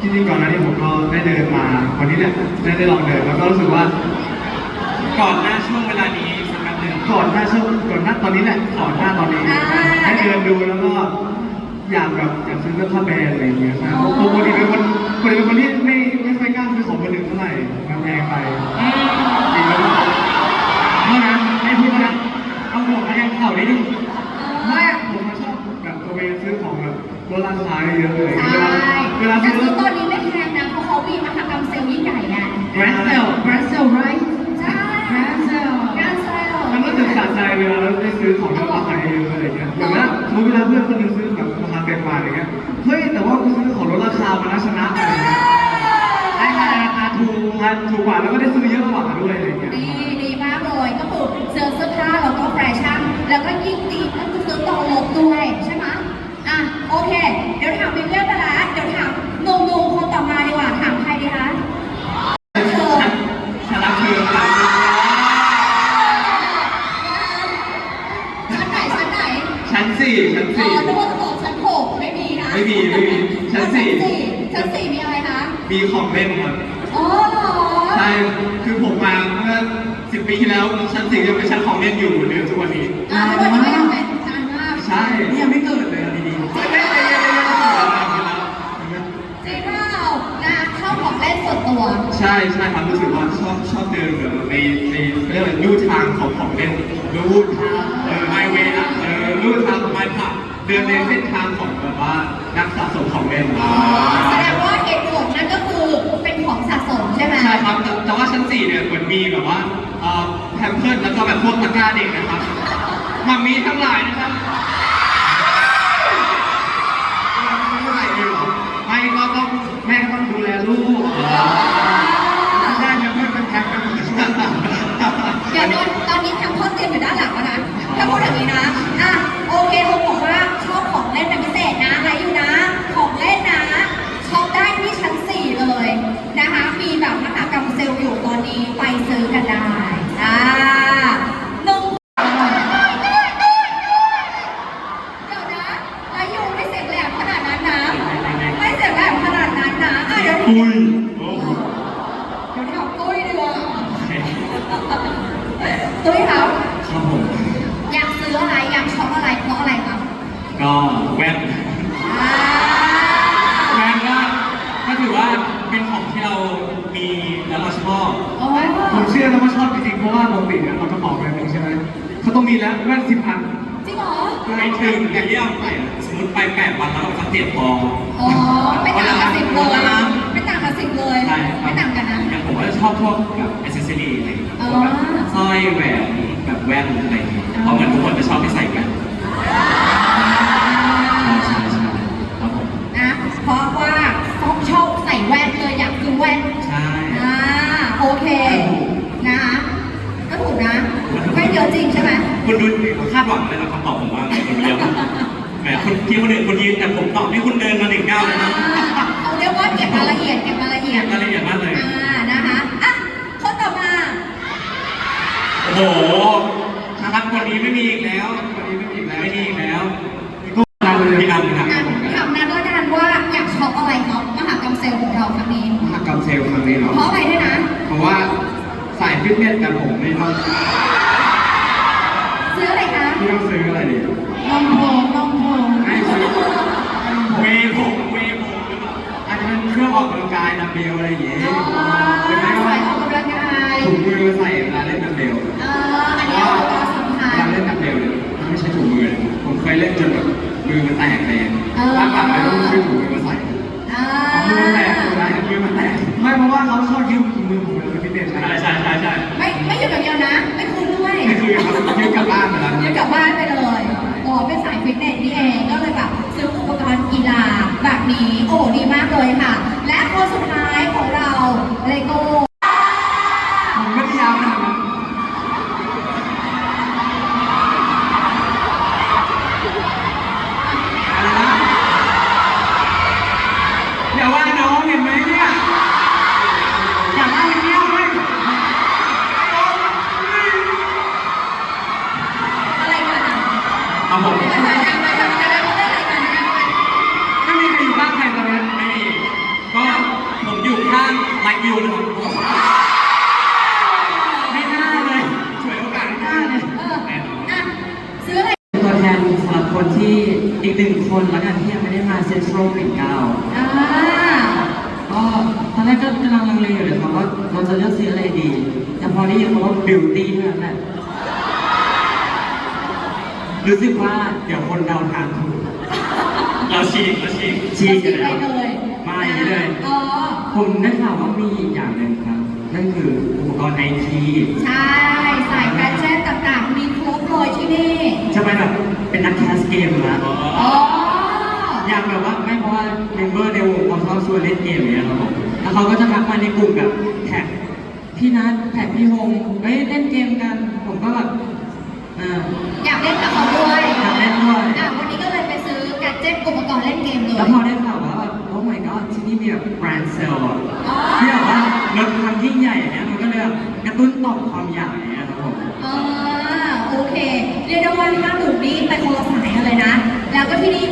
จริงๆก่อนหน้านี้ผมก็ได้เดินมาวันนี้เนี่ยได้ได้ลองเดินแล้วก็รู้สึกว่า ก่อนหน้าช่วงเวลานี้สักแป๊บหนึ่งก่อนหน้าช่วงก่อนหน้าตอนนี้แหละก่อนหน้าตอนนี้อ่าให้เดินดูแล้วก็อยากแบบอยากซื้อเสื้อผ้าแบรนด์อะไรอย่างเงี้ยนะปกติเป็นคนปกติเป็นคนที่ไม่ไม่ค่อยกล้าซื้อของมือหนึ่งเท่าไหร่มันแพงไปจริงแล้วก็เท่านั้นไม่พูดนะเอาหัวมาแทงเข่านิดนึงไม่ ลดราคาเยอะเลยใช่เวลาเวลาแต่ซื้อซื้อตอนนี้ไม่แพงนะเพราะเขามีมหกรรมเซลล์ยิ่งใหญ่ไงแบรนด์เซลแบรนด์เซลไรใช่งานเซลล์งานเซลล์มันรู้สึกสะใจเวลาเราได้ซื้อของที่ราคาเยอะอะไรเงี้ยอย่างนั้นสมมติเวลาเพื่อนคนหนึงซื้อแบบราคาเต็มมาอะไรเงี้ย เฮ้ยแต่ว่ากูซื้อของลดราคามานะชนะอะไรเงี้ยได้มาราคาถูกราคาถูกกว่าแล้วก็ได้ซื้อเยอะกว่าด้วยอะไรเงี้ยดีดีมากเลยก็คือเสื้อเสื้อผ้าแล้วก็แฟชั่นแล้วก็ยิ่งดีก็คือซื้อต่อลบด้วยใช่ไหมอะโอ เค เดี๋ยวถามวิลเลียมไปละเดี๋ยวถามหนุ่มๆคนต่อมาดีกว่า ถามใครดีคะเชิญชนะคือชั้นไหนชั้นไหนชั้นสี่ชั้นอ๋อสี่นึกว่าจะบอกชั้นหกไม่มีนะไม่มีไม่มีชั้นสี่ชั้นสี่มีอะไรคะ มีของเล่นครับอ๋อเหรอ ใช่คือผมมาเมื่อสิบปีที่แล้วชั้นสี่ยังเป็นชั้นของเล่นอยู่เดือนทุกวันนี้ อ่าทุกวันนี้ยังเป็นนานมาก ใช่ นี่ยังไม่เกิดเลยอะดีๆไม่ได้เลยยังไม่เกิดเลย จริงเปล่านะชอบของเล่นส่วนตัว ใช่ใช่ครับรู้สึกว่าชอบชอบเดินแบบในในเรียกว่าลู่ทางของของเล่นลู่ทางเออไมเวย์อะเออลู่ทางของไมพักเดินในเส้นทางของแบบว่านักสะสมของเล่นอ๋อแสดงว่าเหตุผลนั่นก็คือเป็นของสะสมใช่ไหมใช่ครับแต่แต่ว่าชั้นสี่เนี่ยเหมือนมีแบบว่าเอ่อแพมเพิร์ดแล้วก็แบบพวกตะกร้าเด็กนะครับมัมมี่ทั้งหลายนะครับไม่ก็ต้องแม่ต้องดูแลลูก ได้เนี่ยเพื่อนเป็นแพ็คกันหมดช่วย เดี๋ยวตอนตอนนี้แคมป์พ่อเตรียมอยู่ด้านหลังแล้วนะถ้าพูดอย่างนี้นะ อะ โอเคเขาบอกว่าชอบของเล่นเป็นพิเศษนะอะไรอยู่นะ ของเล่นนะช็อปได้ที่ชั้น 4 เลยนะคะ มีแบบมหากรรมเซลล์อยู่ตอนนี้ไปซื้อกันได้ อ่าหนึ่ง เดี๋ยวนะอายุไม่เสียงแหลมขนาดนั้นนะ ไม่เสียงแหลมขนาดนั้นนะอะเดี๋ยว ปุ้ย เดี๋ยวถามตุ้ยดีกว่าตุ้ยครับครับผมอยากซื้ออะไรอยากช็อปอะไรเพราะอะไรครับก็แว่นอ่าแว่นก็ก็ถือว่าเป็นของที่เรามีแล้วเราชอบ โอ้ผมเชื่อแล้วว่าชอบจริงๆเพราะว่าปกติเนี่ยเรากระเป๋าแบรนด์หนึงใช่ไหมเขาต้องมีแล้วแว่นสิบอันจริงเหรอไปถึงอย่างเรียกไปสมมติไปแปดวันแล้วเราสังเกตพออ๋อไม่ต่างกับสิบเลยไม่ต่างกับ สิบเลยใช่ครับ ไม่ต่างกันนะ อย่างผมก็จะชอบพวกแบบอ c เซสซอรี่อะไรอย่างเงี้ยอ๋อพวกแบบสร้อยแหวนแบบแว่นอะไรอย่างเงี้ยเพราะเหมือนทุกคนจะชอบให้ใส่แว่นใช่ใช่ใช่ครับผมนะเพราะว่าชอบใส่แว่นเลยอยากซื้อแว่นใช่ อ่าโอเคนะคะก็ถูกนะแว่นเยอะจริงใช่ไหมคุณดูคาดหวังเลยนะคำตอบผมว่าคุณเดียวแหมคุณที่คนอื่นคุณยืนแต่ผมตอบนี่คุณเดินมาหนึ่งก้าวเลยนะเขา เรียกว่าเก็บรายละเอียดเก็บรายละเอียดรายละเอียดมากเลย อ่านะคะอะคนต่อมาโอ้โหนะครับวันนี้ไม่มีอีกแล้ววันนี้ไม่มีอีกแล้ว ไม่มีอีกแล้วได้เลยพี่อันครับอะถามนัดแล้วกันว่าอยากช็อปอะไรครับมหากรรมเซลล์ของเราครั้งนี้ มหากรรมเซลล์ครั้งนี้เหรอเพราะอะไรด้วยนะ เพราะว่าสายฟิตเนสแบบผมไม่ต้อง ลาเล่นดัมเบลเนี่ยมันไม่ใช่ถุงมือเลยผมเคยเล่นจนแบบมือมันแตกเลยเออร่างกายไม่ต้องซื้อถุงมือมาใส่อ่ามือมันแตกสุดท้ายมือมันแตก ไม่เพราะว่าเขาชอบยืมถุงมือผมเลยไปฟิตเนสใช่ใช่ใช่ใช่ไม่ ไลค์วิวนะครับไม่น่าเลยช่วยโอกาสไม่น่าเลยเอออะซื้ออะไรตัวแทนสำหรับคนที่อีกหนึ่งคนแล้วกันที่ยังไม่ได้มาเซ็นทรัลปิ่นเกล้าอ่าก็ตอนแรกก็กำลังลังเลอยู่เลยครับว่าเราจะเลือกซื้ออะไรดี แต่พอได้ยินคำว่าบิวตี้เท่านั้นแหละรู้สึกว่าเดี๋ยวคนเราทางถูกเราฉีกเราฉีกชี้กันไปแล้วเลยมาอย่างนี้เลยอ๋อ ผมได้ข่าวว่ามีอีกอย่างหนึ่งครับ นั่นคืออุปกรณ์ไอทีใช่สายการแจ้งต่างๆ มีครบเลยที่นี่จะไปแบบเป็นนักแคสเกมนะอ๋ออยากแบบว่าไม่เพราะว่าเมมเบอร์ในวงเขาชอบชวนเล่นเกมอย่างเงี้ยครับผมแล้วเขาก็จะทักมาในกลุ่มแบบแท็กพี่นัทแท็กพี่ฮงเฮ้ยเล่นเกมกัน ผมก็แบบอ่าอยากเล่นกับเขาด้วยอยากเล่นด้วยอะวันนี้ก็เลยไปซื้อแกดเจ็ตอุปกรณ์เล่นเกมเลยแล้วพอไที่มีแบบแบรนด์เซลล์ที่แบบว่าลดความยิ่งใหญ่เนี่ยมันก็เลยแบบกระตุ้นต่อมความอยากเนี่ยครับผมอ่าโอเค เรียกได้ว่าถ้าหนุ่มนี้ไปคนละสายกันเลยนะ แล้วก็ที่นี่